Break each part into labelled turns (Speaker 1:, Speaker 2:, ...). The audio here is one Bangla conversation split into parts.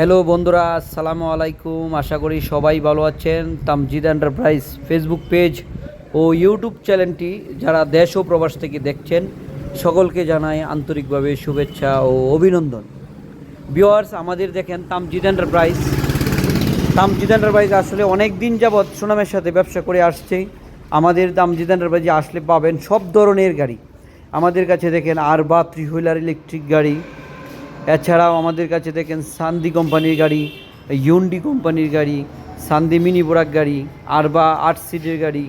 Speaker 1: হ্যালো বন্ধুরা, আসসালামু আলাইকুম। আশা করি সবাই ভালো আছেন। তামজিদ এন্টারপ্রাইজ ফেসবুক পেজ ও ইউটিউব চ্যানেলটি যারা দেশ ও প্রবাস থেকে দেখছেন, সকলকে জানাই আন্তরিকভাবে শুভেচ্ছা ও অভিনন্দন। ভিওয়ার্স আমাদের দেখেন তামজিদ এন্টারপ্রাইজ তামজিদ এন্টারপ্রাইজ আসলে অনেক দিন যাবৎ সুনামের সাথে ব্যবসা করে আসছে। আমাদের তামজিদ এন্টারপ্রাইজে আসলে পাবেন সব ধরনের গাড়ি। আমাদের কাছে দেখেন আরবা থ্রি হুইলার ইলেকট্রিক গাড়ি এছাড়াও আমাদের কাছে দেখেন সান্দি কোম্পানির গাড়ি, ইউন্ডি কোম্পানির গাড়ি, সান্দি মিনি বোরাক গাড়ি, আরবা আট সিটের গাড়ি,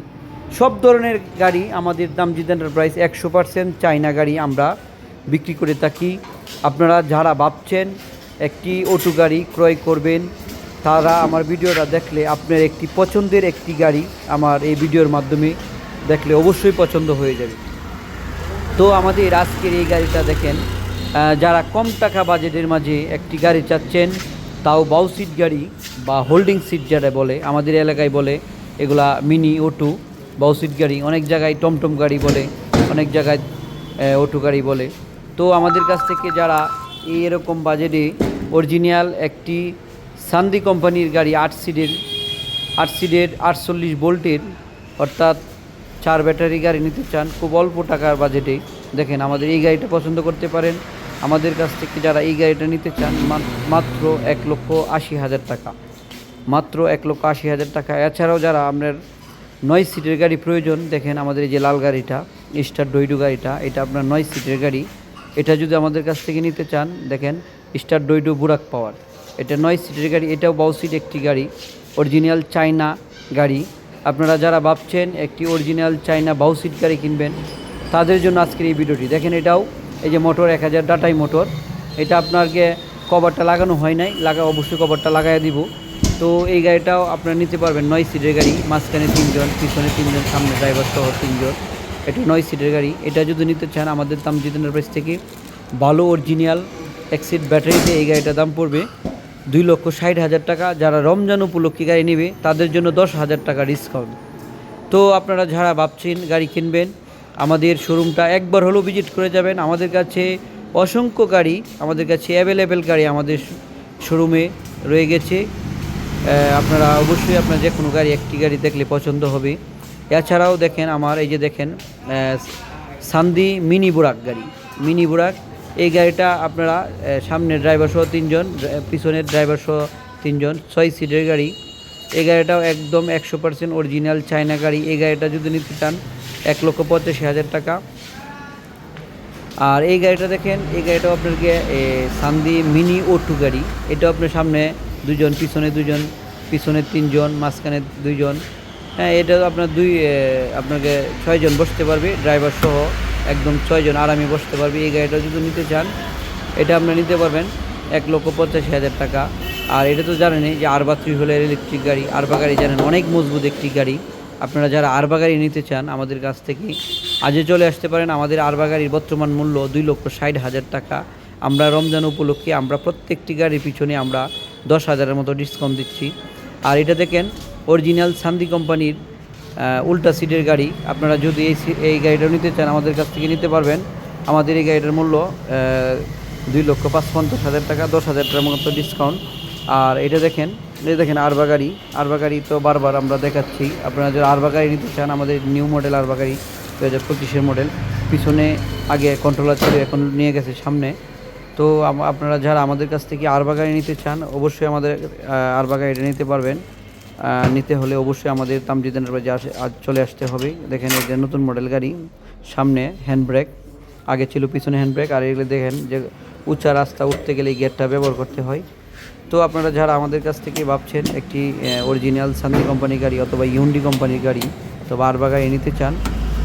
Speaker 1: সব ধরনের গাড়ি আমাদের দামজিদ এন্টারপ্রাইজ একশো পার্সেন্ট চাইনা গাড়ি আমরা বিক্রি করে থাকি। আপনারা যারা ভাবছেন একটি অটো গাড়ি ক্রয় করবেন, তারা আমার ভিডিওটা দেখলে আপনার একটি পছন্দের একটি গাড়ি আমার এই ভিডিওর মাধ্যমে দেখলে অবশ্যই পছন্দ হয়ে যাবে। তো আমাদের আজকের এই গাড়িটা দেখেন যারা কম টাকা বাজেটের মাঝে একটি গাড়ি চাচ্ছেন, তাও বাউ সিট গাড়ি বা হোল্ডিং সিট যেটা বলে, আমাদের এলাকায় বলে, এগুলা মিনি অটো, বাউ সিট গাড়ি, অনেক জায়গায় টমটম গাড়ি বলে, অনেক জায়গায় অটো গাড়ি বলে। তো আমাদের কাছ থেকে যারা এই এরকম বাজেটে অরিজিনাল একটি সান্দি কোম্পানির গাড়ি আট সিটের আট সিটের আটচল্লিশ ভোল্টের অর্থাৎ চার ব্যাটারি গাড়ি নিতে চান, খুব অল্প টাকার বাজেটে, দেখেন আমাদের এই গাড়িটা পছন্দ করতে পারেন। আমাদের কাছ থেকে যারা এই গাড়িটা নিতে চান মাত্র এক লক্ষ আশি হাজার টাকা। মাত্র এক লক্ষ আশি হাজার টাকা। এছাড়াও যারা আপনার নয় সিটের গাড়ি প্রয়োজন, দেখেন আমাদের এই যে লাল গাড়িটা, স্টার ডইডু গাড়িটা, এটা আপনার নয় সিটের গাড়ি। এটা যদি আমাদের কাছ থেকে নিতে চান, দেখেন স্টার ডইডু বুরাক পাওয়ার। এটা নয় সিটের গাড়ি, এটাও বাউ সিট একটি গাড়ি, অরিজিনাল চায়না গাড়ি। আপনারা যারা ভাবছেন একটি অরিজিনাল চায়না বাউ সিট গাড়ি কিনবেন, তাদের জন্য আজকের এই ভিডিওটি। দেখেন এটাও এই যে মোটর এক হাজার, ডাটাই মোটর, এটা আপনারকে কভারটা লাগানো হয় নাই, লাগা, অবশ্যই কভারটা লাগাই দিব। তো এই গাড়িটাও আপনারা নিতে পারবেন, নয় সিটের গাড়ি, মাঝখানে তিনজন, পিছনে তিনজন, সামনে ড্রাইভার সহ তিনজন। এটা নয় সিটের গাড়ি। এটা যদি নিতে চান, আমাদের দাম জিতেন্দ্র প্রাইস থেকে ভালো অরিজিনাল এক সিট ব্যাটারিতে এই গাড়িটার দাম পড়বে দুই লক্ষ ষাট হাজার টাকা। যারা রমজান উপলক্ষে গাড়ি নেবে, তাদের জন্য দশ হাজার টাকা ডিসকাউন্ট তো আপনারা যারা ভাবছেন গাড়ি কিনবেন আমাদের শোরুমটা একবার হলেও ভিজিট করে যাবেন। আমাদের কাছে অসংখ্য গাড়ি আমাদের কাছে অ্যাভেলেবেল গাড়ি আমাদের শোরুমে রয়ে গেছে। আপনারা অবশ্যই আপনার যে কোনো গাড়ি একটি গাড়ি দেখলে পছন্দ হবে। এছাড়াও দেখেন আমার এই যে দেখেন সান্দি মিনি বুরাক গাড়ি। মিনি বুরাক এই গাড়িটা আপনারা আহ, সামনে ড্রাইভার সহ তিনজন পিছনের ড্রাইভার সহ তিনজন ছয় সিটের গাড়ি। এই গাড়িটাও একদম একশো পার্সেন্ট অরিজিনাল চায়না গাড়ি। এই গাড়িটা যদি নিতে চান এক লক্ষ পঁচাশি হাজার টাকা। আর এই গাড়িটা দেখেন এই গাড়িটাও আপনাকে এ, সান্দি মিনি ও টু গাড়ি। এটাও আপনার সামনে দুজন পিছনে দুজন পিছনে তিনজন মাঝখানে দুইজন। হ্যাঁ এটা আপনার দুই আপনাকে ছয়জন বসতে পারবে ড্রাইভার সহ একদম ছয়জন আরামে বসতে পারবে। এই গাড়িটা যদি নিতে চান এটা আপনারা নিতে পারবেন এক লক্ষ পঁচাশি হাজার টাকা। আর এটা তো জানেনই যে আরবা থ্রি হুইলার ইলেকট্রিক গাড়ি আরবা গাড়ি জানেন অনেক মজবুত একটি গাড়ি। আপনারা যারা আরবা গাড়ি নিতে চান, আমাদের কাছ থেকে আজে চলে আসতে পারেন। আমাদের আরবা গাড়ির বর্তমান মূল্য দুই লক্ষ ষাট হাজার টাকা। আমরা রমজান উপলক্ষে আমরা প্রত্যেকটি গাড়ির পিছনে আমরা দশ হাজারের মতো ডিসকাউন্ট দিচ্ছি। আর এটা দেখেন অরিজিনাল সান্দি কোম্পানির উল্টা সিটের গাড়ি। আপনারা যদি এই এই গাড়িটা নিতে চান, আমাদের কাছ থেকে নিতে পারবেন। আমাদের এই গাড়িটার মূল্য দুই লক্ষ পাঁচ পঞ্চাশ হাজার টাকা, দশ হাজার টাকার মতো ডিসকাউন্ট আর এটা দেখেন এই দেখেন আরবা গাড়ি আরবা গাড়ি তো বারবার আমরা দেখাচ্ছি। আপনারা যারা আরবা গাড়ি নিতে চান, আমাদের নিউ মডেল আরবা গাড়ি দু হাজার পঁচিশের মডেল। পিছনে আগে কন্ট্রোলার ছিল, এখন নিয়ে গেছে সামনে। তো আপনারা যারা আমাদের কাছ থেকে আরবা গাড়ি নিতে চান, অবশ্যই আমাদের আরবা গাড়িটা নিতে পারবেন। নিতে হলে অবশ্যই আমাদের তামজিদানের বাজে আসে চলে আসতে হবে। দেখেন এই যে নতুন মডেল গাড়ি, সামনে হ্যান্ড ব্রেক আগে ছিল পিছনে হ্যান্ড ব্রেক আর এগুলো দেখেন যে উঁচা রাস্তা উঠতে গেলে এই গেটটা ব্যবহার করতে হয়। তো আপনারা যারা আমাদের কাছ থেকে ভাবছেন একটি অরিজিনাল সান্দি কোম্পানির গাড়ি অথবা ইউন্ডি কোম্পানির গাড়ি অথবা আরবা গাড়ি নিতে চান,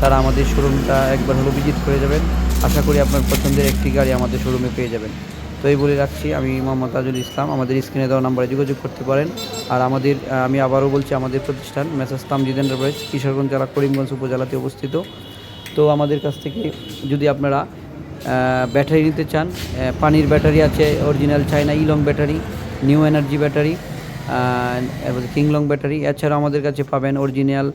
Speaker 1: তারা আমাদের শোরুমটা একবার হলো ভিজিট করে যাবেন। আশা করি আপনার পছন্দের একটি গাড়ি আমাদের শোরুমে পেয়ে যাবেন। তো এই বলে রাখছি, আমি মোহাম্মদ তাজুল ইসলাম, আমাদের স্ক্রিনে দেওয়া নাম্বারে যোগাযোগ করতে পারেন। আর আমাদের আমি আবারও বলছি, আমাদের প্রতিষ্ঠান মেসাজ তামজিদ এন্টারপ্রাইজ কিশোরগঞ্জ জেলা, করিমগঞ্জ উপজেলাতে অবস্থিত। তো আমাদের কাছ থেকে যদি আপনারা ব্যাটারি নিতে চান পানির ব্যাটারি আছে original China Elong battery new energy battery Kinglong battery. এছাড়াও আমাদের কাছে পাবেন অরিজিনাল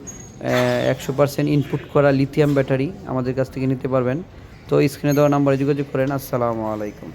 Speaker 1: একশো পার্সেন্ট ইনপুট করা লিথিয়াম ব্যাটারি আমাদের কাছ থেকে নিতে পারবেন। তো স্ক্রিনে দেওয়া নাম্বারে যোগাযোগ করেন। আসসালামু আলাইকুম।